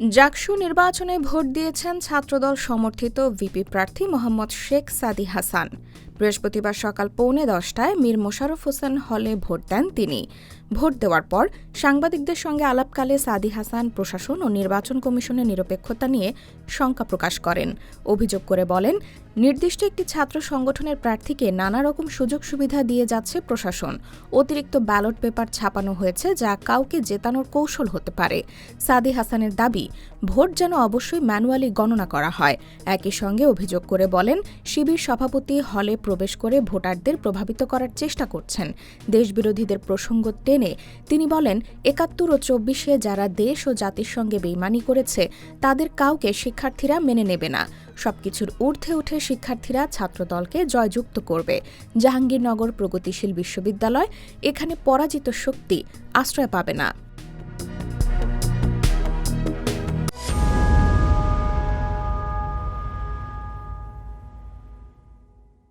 জাকসু নির্বাচনে ভোট দিয়েছেন ছাত্রদল সমর্থিত ভিপি প্রার্থী মোহাম্মদ শেখ সাদি হাসান। বৃহস্পতিবার সকাল পৌনে দশটায় মীর মোশারফ হোসেন হলে ভোট দেন তিনি। ভোট দেওয়ার পর সাংবাদিকদের সঙ্গে আলাপকালে সাদি হাসান প্রশাসন ও নির্বাচন কমিশনের নিরপেক্ষতা নিয়ে শঙ্কা প্রকাশ করেন। অভিযোগ করে বলেন, নির্দিষ্ট একটি ছাত্র সংগঠনের প্রার্থীকে নানা রকম সুযোগ সুবিধা দিয়ে যাচ্ছে প্রশাসন। অতিরিক্ত ব্যালট পেপার ছাপানো হয়েছে যা কাউকে জেতানোর কৌশল হতে পারে। সাদি হাসানের দাবি, ভোট যেন অবশ্যই ম্যানুয়ালি গণনা করা হয়। একই সঙ্গে অভিযোগ করে বলেন, শিবির সভাপতি হলে প্রবেশ করে ভোটারদের প্রভাবিত করার চেষ্টা করছেন। দেশবিরোধীদের প্রসঙ্গ টেনে তিনি বলেন, একাত্তর ও চব্বিশে যারা দেশ ও জাতির সঙ্গে বেইমানি করেছে, তাদের কাউকে শিক্ষার্থীরা মেনে নেবে না। সবকিছুর ঊর্ধ্বে উঠে শিক্ষার্থীরা ছাত্রদলকে জয়যুক্ত করবে। জাহাঙ্গীরনগর প্রগতিশীল বিশ্ববিদ্যালয়, এখানে পরাজিত শক্তি আশ্রয় পাবে না।